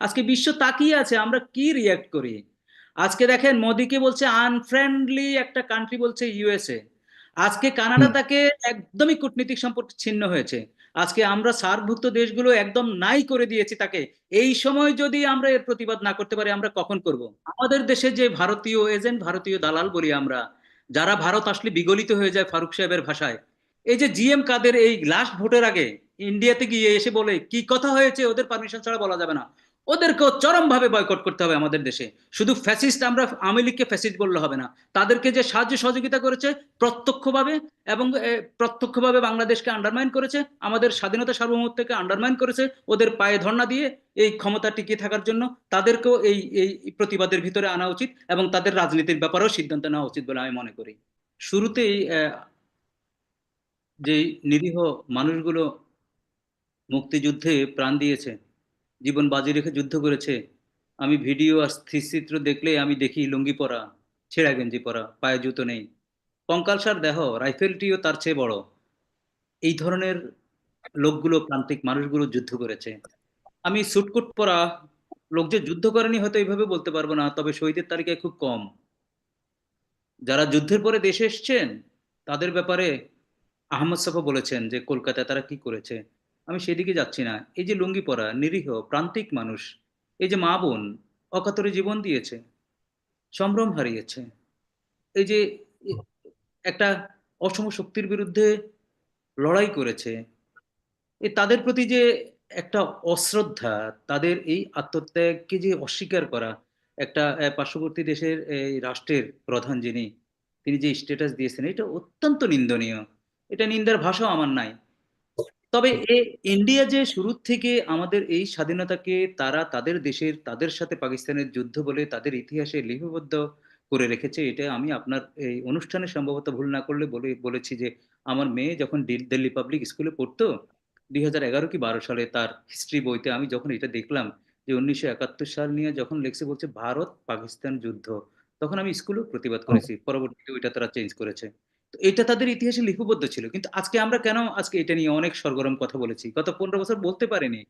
আজকে বিশ্ব তাকিয়ে আছে আমরা কি রিয়াক্ট করি? আজকে দেখেন মোদিকে বলছে আনফ্রেন্ডলি একটা কান্ট্রি বলছে ইউএসএ আজকে কানাডা তাকে একদমই কূটনীতিক সম্পর্ক ছিন্ন হয়েছে। আজকে আমরা সার্কভুক্ত দেশগুলো একদম নাই করে দিয়েছি তাকে। এই সময় যদি আমরা এর প্রতিবাদ না করতে পারি আমরা কখন করব? আমাদের দেশে যে ভারতীয় এজেন্ট ভারতীয় দালাল বলি আমরা যারা ভারত আসলে বিগলিত হয়ে যায় ফারুক সাহেবের ভাষায় এই যে জিএম কাদের এই লাস্ট ভোটের আগে ইন্ডিয়াতে গিয়ে এসে বলে কি কথা হয়েছে? ওদের পারমিশন ছাড়া বলা যাবে না। ওদেরকেও চরমভাবে বয়কট করতে হবে আমাদের দেশে। শুধু ফ্যাসিস্ট আমরা, আওয়ামী লীগকে ফ্যাসিস্ট বললে হবে না। তাদেরকে যে সাহায্য সহযোগিতা করেছে, প্রত্যক্ষভাবে এবং প্রত্যক্ষভাবে বাংলাদেশকে আন্ডারমাইন করেছে, আমাদের স্বাধীনতা সার্বভৌমত্বকে আন্ডারমাইন করেছে, ওদের পায়ে ধর্ণা দিয়ে এই ক্ষমতা টিকিয়ে থাকার জন্য তাদেরকেও এই এই প্রতিবাদের ভিতরে আনা উচিত এবং তাদের রাজনীতির ব্যাপারেও সিদ্ধান্ত নেওয়া উচিত বলে আমি মনে করি। শুরুতেই যে নিরীহ মানুষগুলো মুক্তিযুদ্ধে প্রাণ দিয়েছে জীবন বাজি রেখে যুদ্ধ করেছে। আমি ভিডিও আর স্থিরচিত্র দেখলে আমি দেখি লুঙ্গি পরা, ছেঁড়া গেঞ্জি পরা, পায়ে জুতো নেই। কঙ্কালসার দেহ, রাইফেলটিও তার চেয়ে বড়। এই ধরনের লোকগুলো প্রান্তিক মানুষগুলো যুদ্ধ করেছে। আমি সুটকুট পরা লোক যে যুদ্ধ করেনি হয়তো এইভাবে বলতে পারব না, তবে শহীদের তালিকায় খুব কম। যারা যুদ্ধের পরে দেশে এসছেন, তাদের ব্যাপারে আহমদ সাফা বলেছেন যে, কলকাতায় তারা কি করেছে? আমি সেদিকে যাচ্ছি না। এই যে লুঙ্গি পরা, নিরীহ, প্রান্তিক মানুষ, এই যে মা বোন, অকাতরে জীবন দিয়েছে, সম্ভ্রম হারিয়েছে, এই যে একটা অসম শক্তির বিরুদ্ধে লড়াই করেছে এই তাদের প্রতি যে একটা অশ্রদ্ধা, তাদের এই আত্মত্যাগকে যে অস্বীকার করা, একটা পার্শ্ববর্তী দেশের এই রাষ্ট্রের প্রধান যিনি, তিনি যে স্ট্যাটাস দিয়েছেন, এটা অত্যন্ত নিন্দনীয়। এটা নিন্দার ভাষাও আমার নাই। তবে ইন্ডিয়া যে শুরু থেকে আমাদের এই স্বাধীনতাকে তারা তাদের দেশের তাদের সাথে পাকিস্তানের যুদ্ধ বলে তাদের ইতিহাসে লিপিবদ্ধ করে রেখেছে এটা আমি আপনার এই অনুষ্ঠানে সম্ভবত ভুল না করলে বলে বলেছি যে আমার মেয়ে যখন দিল- দিল্লি পাবলিক স্কুলে পড়তো দুই হাজার এগারো কি বারো সালে তার হিস্ট্রি বইতে আমি যখন এটা দেখলাম যে উনিশশো একাত্তর সাল নিয়ে যখন লেখছে বলছে ভারত পাকিস্তান যুদ্ধ তখন আমি স্কুলেও প্রতিবাদ করেছি পরবর্তীতে ওইটা তারা চেঞ্জ করেছে। এটা তাদের ইতিহাসে লিপিবদ্ধ ছিল। কিন্তু আজকে আমরা কেন আজকে এটা নিয়ে অনেক সরগরম কথা বলেছি? গত পনেরো বছর বলতে পারিনি।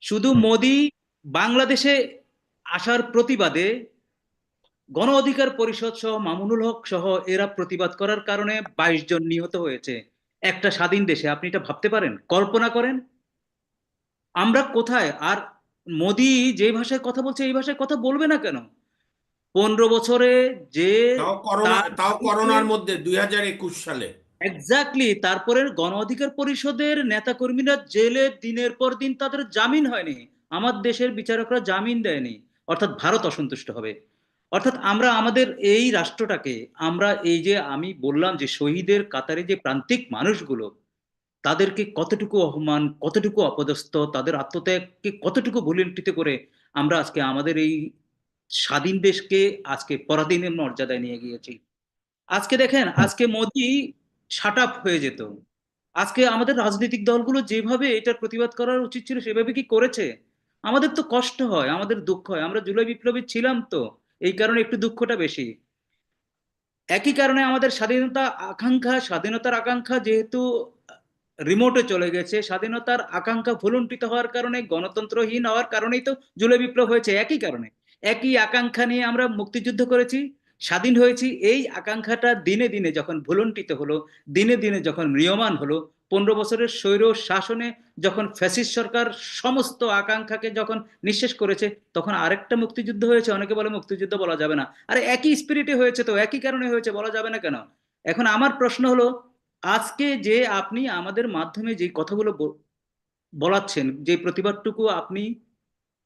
শুধু মোদি বাংলাদেশে আসার প্রতিবাদে গণ অধিকার পরিষদ সহ মামুনুল হক সহ এরা প্রতিবাদ করার কারণে বাইশ জন নিহত হয়েছে। একটা স্বাধীন দেশে আপনি এটা ভাবতে পারেন? কল্পনা করেন? আমরা কোথায়? আর মোদি যে ভাষায় কথা বলছে এই ভাষায় কথা বলবে না কেন? পনেরো বছরে যে তাও করোনার মধ্যে দুই হাজার একুশ সালে। এক্স্যাক্টলি তারপরে গণ অধিকার পরিষদের নেতাকর্মীরা জেলে দিনের পর দিন তাদের জামিন হয়নি। আমার দেশের বিচারকরা জামিন দেয়নি। অর্থাৎ ভারত অসন্তুষ্ট হবে। অর্থাৎ আমরা আমাদের এই রাষ্ট্রটাকে আমরা এই যে আমি বললাম যে শহীদের কাতারে যে প্রান্তিক মানুষগুলো তাদেরকে কতটুকু অপমান কতটুকু অপদস্থ তাদের আত্মত্যাগকে কতটুকু ভুলুণ্ঠিত করে আমরা আজকে আমাদের এই স্বাধীন দেশকে আজকে পরাধীনের মর্যাদায় নিয়ে গিয়েছি। আজকে দেখেন, আজকে মোদি শাট আপ হয়ে যেত। আজকে আমাদের রাজনৈতিক দলগুলো যেভাবে এটার প্রতিবাদ করার উচিত ছিল, সেভাবে কি করেছে? আমাদের তো কষ্ট হয়, আমাদের দুঃখ হয়। আমরা জুলাই বিপ্লবী ছিলাম তো, এই কারণে একটু দুঃখটা বেশি। একই কারণে আমাদের স্বাধীনতা আকাঙ্ক্ষা, স্বাধীনতার আকাঙ্ক্ষা যেহেতু রিমোটে চলে গেছে, স্বাধীনতার আকাঙ্ক্ষা ভুলুণ্ঠিত হওয়ার কারণে, গণতন্ত্রহীন হওয়ার কারণেই তো জুলাই বিপ্লব হয়েছে, একই কারণে। একই আকাঙ্ক্ষা নিয়ে আমরা মুক্তিযুদ্ধ করেছি, স্বাধীন হয়েছি। এই আকাঙ্ক্ষাটা দিনে দিনে যখন ভুলুণ্ঠিত হলো, দিনে দিনে যখন ম্রিয়মান হলো, পনেরো বছরের স্বৈর শাসনে যখন ফ্যাসিস সরকার সমস্ত আকাঙ্ক্ষাকে যখন নিঃশেষ করেছে, তখন আরেকটা মুক্তিযুদ্ধ হয়েছে। অনেকে বলে মুক্তিযুদ্ধ বলা যাবে না। আরে একই স্পিরিটে হয়েছে তো, একই কারণে হয়েছে, বলা যাবে না কেন? এখন আমার প্রশ্ন হলো, আজকে যে আপনি আমাদের মাধ্যমে যে কথাগুলো বলাচ্ছেন, যে প্রতিবাদটুকু আপনি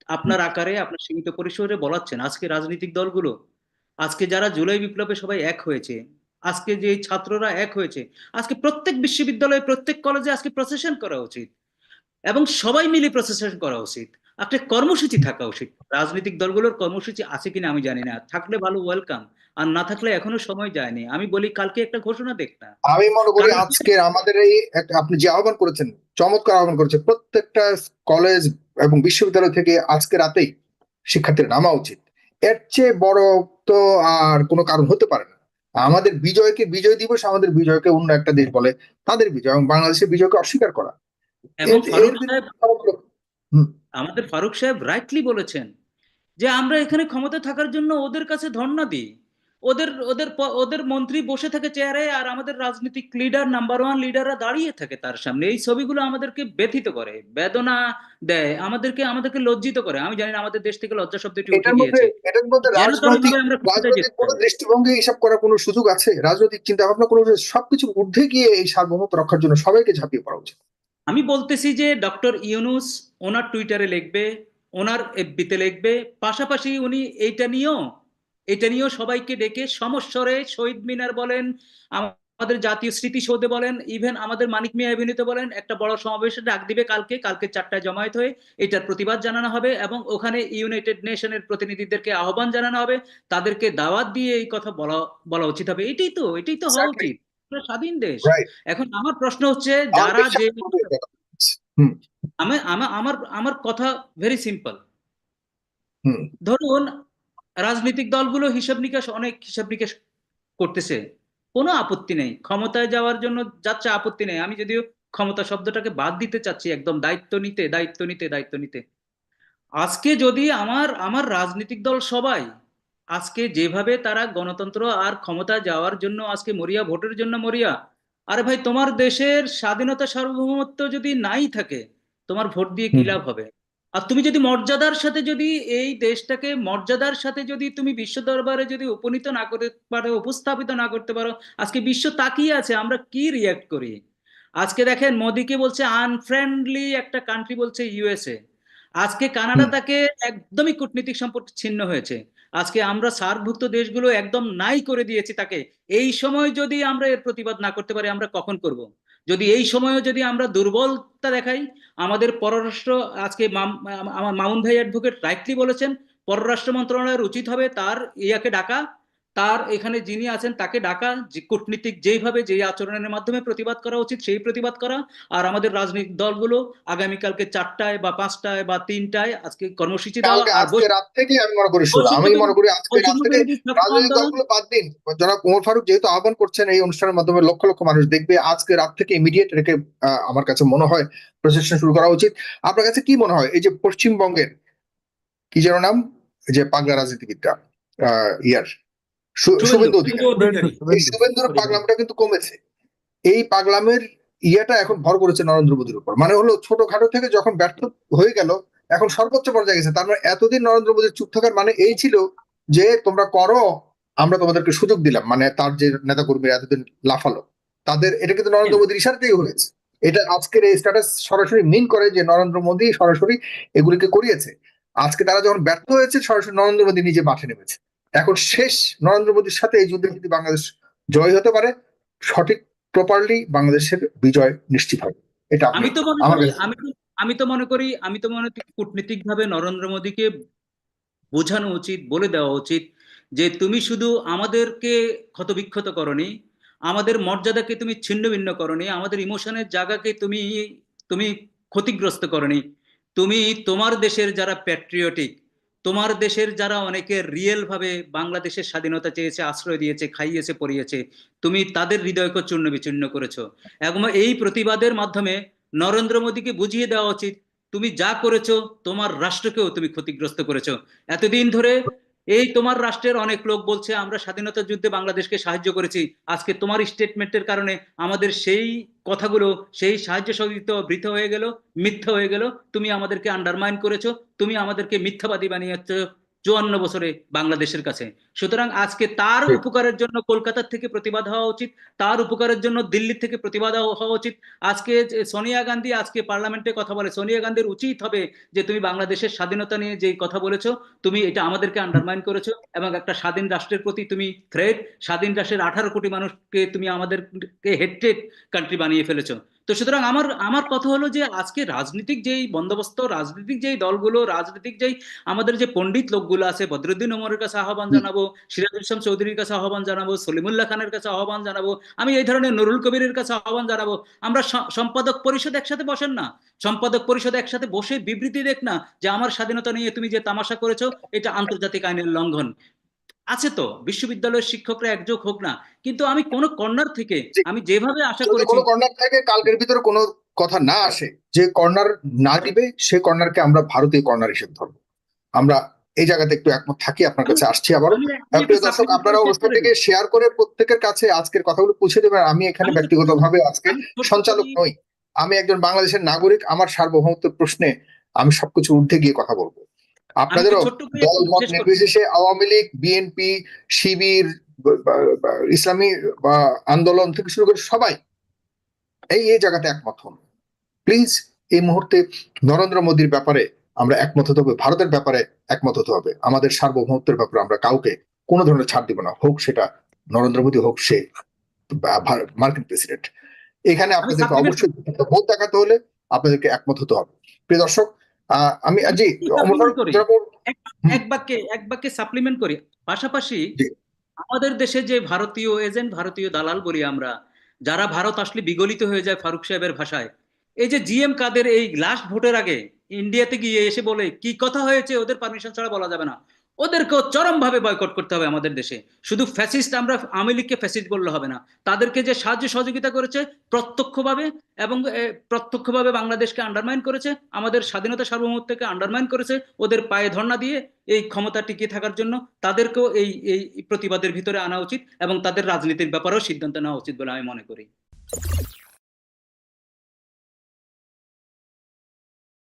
আপনার আকারে আপনার সীমিত পরিসরে বলাচ্ছেন। আজকে রাজনৈতিক দলগুলো আজকে যারা জুলাই বিপ্লবে সবাই এক হয়েছে আজকে যে ছাত্ররা এক হয়েছে আজকে প্রত্যেক বিশ্ববিদ্যালয়ে প্রত্যেক কলেজে আজকে প্রসেশন করা উচিত এবং সবাই মিলে প্রসেশন করা উচিত। একটা কর্মসূচি থাকা উচিত। রাজনৈতিক দলগুলোর কর্মসূচি আছে কিনা আমি জানি না। থাকলে ভালো ওয়েলকাম আর না থাকলে এখনও সময় যায়নি। আমি বলি কালকে একটা ঘোষণা দেখ না। আমি মনে করি আজকের আমাদের এই আপনি যে আহ্বান করেছেন চমৎকার আহ্বান করেছেন প্রত্যেকটা কলেজ এবং বিশ্ববিদ্যালয় থেকে আজকে রাতেই শিক্ষার্থীরা নামা উচিত। এর চেয়ে বড় তো আর কোনো কারণ হতে পারে না। আমাদের বিজয়কে বিজয় দিবস আমাদের বিজয়কে অন্য একটা দেশ বলে তাদের বিজয় এবং বাংলাদেশের বিজয়কে অস্বীকার করা। আমাদের ফারুক সাহেব রাইটলি বলেছেন যে আমরা এখানে ক্ষমতা থাকার জন্য ওদের কাছে ধর্ণা দিই। ওদের ওদের ওদের মন্ত্রী বসে থাকে চেয়ারে আর আমাদের রাজনৈতিক লিডার নাম্বার ওয়ান লিডাররা দাঁড়িয়ে থাকে তার সামনে। এই ছবিগুলো আমাদেরকে ব্যথিত করে বেদনা দেয় আমাদেরকে আমাদেরকে লজ্জিত করে। আমি জানি না আমাদের দেশ থেকে লজ্জা শব্দটি উঠে গিয়েছে। এটার মধ্যে রাজনৈতিক কোনো দৃষ্টিভঙ্গি এসব করার কোনো সুযোগ আছে? রাজনৈতিক চিন্তা ভাবনা কোনো সবকিছু ঊর্ধ্বে গিয়ে এই সার্বভৌমত্ব রক্ষার জন্য সবাইকে ঝাঁপিয়ে পড়া উচিত। আমি বলতেছি যে ডক্টর ইউনুস ওনার টুইটারে লিখবে ওনার এফবিতে লিখবে পাশাপাশি উনি এইটা নিয়েও এটা নিয়েও সবাইকে ডেকে সমস্বরে শহীদ মিনার বলেন আমাদের জাতীয় স্মৃতিসৌধে বলেন ইভেন আমাদের মানিক মিয়া এভিনিউতে বলেন একটা বড় সমাবেশে ডাক দিবে কালকে কালকে চারটায় জমায়েত হয়ে এটার প্রতিবাদ জানানো হবে এবং ওখানে ইউনাইটেড নেশনের প্রতিনিধিদেরকে আহ্বান জানানো হবে তাদেরকে দাওয়াত দিয়ে এই কথা বলা বলা উচিত হবে। এটাই তো এটাই তো হওয়া উচিত। স্বাধীন দেশ। এখন আমার প্রশ্ন হচ্ছে যারা যে আমি আমার আমার আমার কথা ভেরি সিম্পল ধরুন রাজনৈতিক দলগুলো হিসাব নিকাশ অনেক হিসাব নিকাশ করতেছে। কোনো আপত্তি নেই। ক্ষমতায় যাওয়ার জন্য যাচ্ছে আপত্তি নেই। আমি যদিও ক্ষমতা শব্দটাকে বাদ দিতে চাচ্ছি একদম দায়িত্ব নিতে দায়িত্ব নিতে দায়িত্ব নিতে। আজকে যদি আমার আমার রাজনৈতিক দল সবাই আজকে যেভাবে তারা গণতন্ত্র আর ক্ষমতা যাওয়ার জন্য আজকে মরিয়া ভোটের জন্য মরিয়া আরে ভাই তোমার দেশের স্বাধীনতা সার্বভৌমত্ব যদি নাই থাকে তোমার ভোট দিয়ে কি লাভ হবে? আর তুমি যদি মর্যাদার সাথে যদি এই দেশটাকে মর্যাদার সাথে যদি তুমি বিশ্ব দরবারে যদি উপনীত না করতে পারো উপস্থাপিত না করতে পারো আজকে বিশ্ব তাকিয়ে আছে আমরা কি রিয়াক্ট করি? আজকে দেখেন মোদিকে বলছে? আনফ্রেন্ডলি একটা কান্ট্রি বলছে ইউএসএ আজকে কানাডা তাকে একদমই কূটনীতিক সম্পর্ক ছিন্ন হয়েছে। আজকে আমরা সার্কভুক্ত দেশগুলো একদম নাই করে দিয়েছি তাকে। এই সময় যদি আমরা এর প্রতিবাদ না করতে পারি আমরা কখন করব? যদি এই সময়ও যদি আমরা দুর্বলতা দেখাই, আমাদের পররাষ্ট্র, আজকে আমার মামুন ভাই অ্যাডভোকেট রাইটলি বলেছেন, পররাষ্ট্র মন্ত্রণালয়ের উচিত হবে তার ইয়াকে ডাকা তার এখানে যিনি আছেন তাকে ডাকা যে কূটনীতিক যেইভাবে যেই আচরণের মাধ্যমে প্রতিবাদ করা উচিত সেই প্রতিবাদ করা। আর আমাদের রাজনৈতিক দলগুলো আগামীকালকে চারটায় বা পাঁচটায় বা তিনটায় আজকে কর্মসূচি দেওয়া কালকে আর রাত থেকে আমি মনে করি আমি মনে করি আজকে রাত থেকে বৈষম্য বিরোধী ছাত্র রাজনৈতিক দলগুলো বাদ দিন। জনাব ওমর ফারুক যেহেতু আহ্বান করছেন এই অনুষ্ঠানের মাধ্যমে লক্ষ লক্ষ মানুষ দেখবে। আজকে রাত থেকে ইমিডিয়েট রেখে আমার কাছে মনে হয় প্রচেষ্টা শুরু করা উচিত। আপনার কাছে কি মনে হয়? এই যে পশ্চিমবঙ্গের কি যেন নাম? যে পাগলা রাজনীতিবিদরা আহ, ইয়ার। শুভেন্দু, অধিকারী। এই শুভেন্দুর পাগলামটা কিন্তু কমেছে। এই পাগলামের ইয়েটা এখন ভর করেছে নরেন্দ্র মোদীর উপর। মানে হলো ছোটখাটো থেকে যখন ব্যর্থ হয়ে গেল এখন সর্বোচ্চ পর্যায়ে গেছে। তার মানে এতদিন নরেন্দ্র মোদীর চুপ থাকার মানে এই ছিল যে তোমরা করো আমরা তোমাদেরকে সুযোগ দিলাম। মানে তার যে নেতা কর্মীরা এতদিন লাফালো তাদের এটা কিন্তু নরেন্দ্র মোদীর ইশারাতেই হয়েছে। এটা আজকের এই স্ট্যাটাস সরাসরি মিন করে যে নরেন্দ্র মোদী সরাসরি এগুলিকে করিয়েছে। আজকে তারা যখন ব্যর্থ হয়েছে সরাসরি নরেন্দ্র মোদী নিজে মাঠে নেমেছে। এখন শেষ নরেন্দ্র মোদীর সাথে এই যুদ্ধে যদি বাংলাদেশ জয় হতে পারে সঠিক প্রপারলি বাংলাদেশের বিজয় নিশ্চিত হবে। এটা আমি তো মনে করি আমি তো- মনে করি আমি তো মনে করি কূটনীতিক ভাবে নরেন্দ্র মোদীকে বোঝানো উচিত বলে দেওয়া উচিত যে তুমি শুধু আমাদেরকে ক্ষতবিক্ষত করনি আমাদের মর্যাদাকে তুমি ছিন্ন ভিন্ন করনি আমাদের ইমোশনের জায়গাকে তুমি তুমি ক্ষতিগ্রস্ত করনি তুমি তোমার দেশের যারা প্যাট্রিয়টিক তোমার দেশের যারা অনেকে রিয়েল ভাবে বাংলাদেশের স্বাধীনতা চেয়েছে, আশ্রয় দিয়েছে, খাইয়েছে, পড়িয়েছে, তুমি তাদের হৃদয়কে চূর্ণ বিচূর্ণ করেছ। এবং এই প্রতিবাদের মাধ্যমে নরেন্দ্র মোদীকে বুঝিয়ে দেওয়া উচিত, তুমি যা করেছ, তোমার রাষ্ট্রকেও তুমি ক্ষতিগ্রস্ত করেছ। এতদিন ধরে এই তোমার রাষ্ট্রের অনেক লোক বলছে, আমরা স্বাধীনতা যুদ্ধে বাংলাদেশকে সাহায্য করেছি। আজকে তোমার স্টেটমেন্টের কারণে আমাদের সেই কথাগুলো, সেই সাহায্য সহযোগিতা বৃথ হয়ে গেল, মিথ্যা হয়ে গেল। তুমি আমাদেরকে আন্ডারমাইন করেছ, তুমি আমাদেরকে মিথ্যাবাদী বানিয়েছ। চুয়ান্ন বছরে বাংলাদেশের কাছে। সুতরাং আজকে তার উপকারের জন্য কলকাতার থেকে প্রতিবাদ হওয়া উচিত তার উপকারের জন্য দিল্লি থেকে প্রতিবাদ হওয়া উচিত। আজকে সোনিয়া গান্ধী আজকে পার্লামেন্টে কথা বলে সোনিয়া গান্ধীর উচিত হবে যে তুমি বাংলাদেশের স্বাধীনতা নিয়ে যে কথা বলেছ তুমি এটা আমাদেরকে আন্ডারমাইন করেছ এবং একটা স্বাধীন রাষ্ট্রের প্রতি তুমি থ্রেট স্বাধীন রাষ্ট্রের আঠারো কোটি মানুষকে তুমি আমাদেরকে হেডটেড কান্ট্রি বানিয়ে ফেলেছো। তো সুতরাং আমার আমার কথা হলো যে আজকে রাজনৈতিক যেই বন্দোবস্ত রাজনৈতিক যেই দলগুলো রাজনৈতিক যেই আমাদের যে পণ্ডিত লোকগুলো আছে বদরুদ্দিন ওমরের কাছে আহ্বান জানাব সিরাজুল ইসলাম চৌধুরীর কাছে আহ্বান জানাব সলিমুল্লাহ খানের কাছে আহ্বান জানাব আমি এই ধরনের নুরুল কবিরের কাছে আহ্বান জানাব। আমরা সম্পাদক পরিষদ একসাথে বসেন না। সম্পাদক পরিষদ একসাথে বসে বিবৃতি দেখ না যে আমার স্বাধীনতা নিয়ে তুমি যে তামাশা করেছ এটা আন্তর্জাতিক আইনের লঙ্ঘন। আছে তো বিশ্ববিদ্যালয়ের শিক্ষকরা একযোগ হোক না কিন্তু আমি কোন কর্নার থেকে আমি যেভাবে আশা করেছি কোনো কর্নার থেকে কালকের ভিতরে কোনো কথা না আসে যে কর্নার না দিবে সে কর্নারকে আমরা ভারতীয় কর্নার হিসেবে ধরবো। আমরা এই জায়গাতে একটু একমত থাকি আপনার কাছে আসছি আবার। প্রিয় দর্শক আপনারা করে অনুষ্ঠানটিকে শেয়ার করে প্রত্যেকের কাছে আজকের কথাগুলো পৌঁছে দেবেন। আমি এখানে ব্যক্তিগতভাবে আজকে সঞ্চালক নই। আমি একজন বাংলাদেশের নাগরিক আমার সার্বভৌমত্বের প্রশ্নে আমি সবকিছু ঊর্ধ্বে গিয়ে কথা বলব। আমি আপনাদেরও ছোট্ট করে দল একটু মত শেষ করছি। নির্বিশেষে আওয়ামী লীগ বিএনপি শিবির ইসলামী বা আন্দোলন থেকে শুরু করে সবাই এই এই একমত হন। প্লিজ এই মুহূর্তে নরেন্দ্র মোদীর ব্যাপারে আমরা একমত হতে হবে ভারতের ব্যাপারে একমত হতে হবে। আমাদের সার্বভৌমত্বের ব্যাপারে আমরা কাউকে কোনো ধরনের ছাড় দিব না হোক সেটা নরেন্দ্র মোদী হোক সে মার্কিন প্রেসিডেন্ট। এখানে আপনাদেরকে অবশ্যই ভোট দেখাতে হলে আপনাদেরকে একমত হতে হবে। প্রিয় দর্শক আমি জি এক বাক্যে এক বাক্যে সাপ্লিমেন্ট করি। পাশাপাশি আমাদের দেশে যে ভারতীয় এজেন্ট ভারতীয় দালাল বলি আমরা যারা ভারত আসলে বিগলিত হয়ে যায় ফারুক সাহেবের ভাষায় এই যে জিএম কাদের এই লাস্ট ভোটের আগে ইন্ডিয়াতে গিয়ে এসে বলে কি কথা হয়েছে? ওদের পারমিশন ছাড়া বলা যাবে না। ওদেরকেও চরম ভাবে বয়কট করতে হবে আমাদের দেশে। শুধু ফ্যাসিস্ট আমরা আওয়ামী লীগকে ফ্যাসিস্ট বললে হবে না। তাদেরকে যে সাহায্য সহযোগিতা করেছে, প্রত্যক্ষভাবে এবং প্রত্যক্ষভাবে বাংলাদেশকে আন্ডারমাইন করেছে, আমাদের স্বাধীনতা সার্বভৌমত্বকে আন্ডারমাইন করেছে, ওদের পায়ে ধর্ণা দিয়ে এই ক্ষমতা টিকিয়ে থাকার জন্য তাদেরকেও এই এই প্রতিবাদের ভিতরে আনা উচিত এবং তাদের রাজনীতির ব্যাপারেও সিদ্ধান্ত নেওয়া উচিত বলে আমি মনে করি।